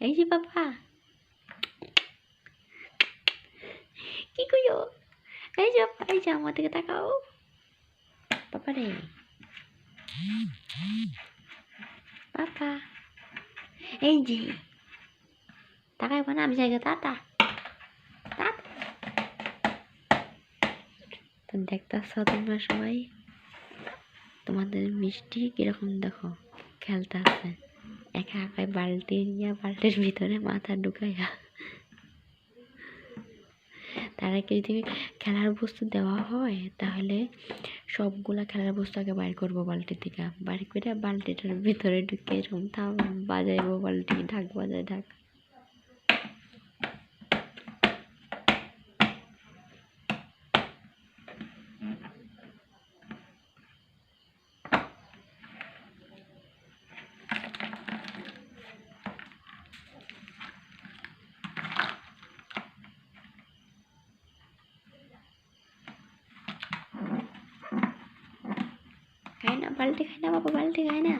এই যে বাবা। কি কইও? এই যে এই যে আমার দিকে তাকাও। বাবা রে। বাবা। এই যে। তাকাই না, আমি জায়গা টাটা তো দেখতেছ তোমরা সবাই? তোমাদের মিষ্টি কীরকম দেখো? খেলতে আছে। একা একাই বালতি নিয়ে বালতির ভিতরে মাথা ঢুকাইয়া তারাকে যদি খেলার বস্তু দেওয়া হয়, তাহলে সবগুলা খেলার বস্তু আগে বাইর করব বালতি থেকে। বাইর করে বালতিটার ভিতরে ঢুকে এরকম থাম, বাজাইবো বালতি, ঢাক বাজায় ঢাক। খায় না বালতি খায় না বাবা বালতি খায় না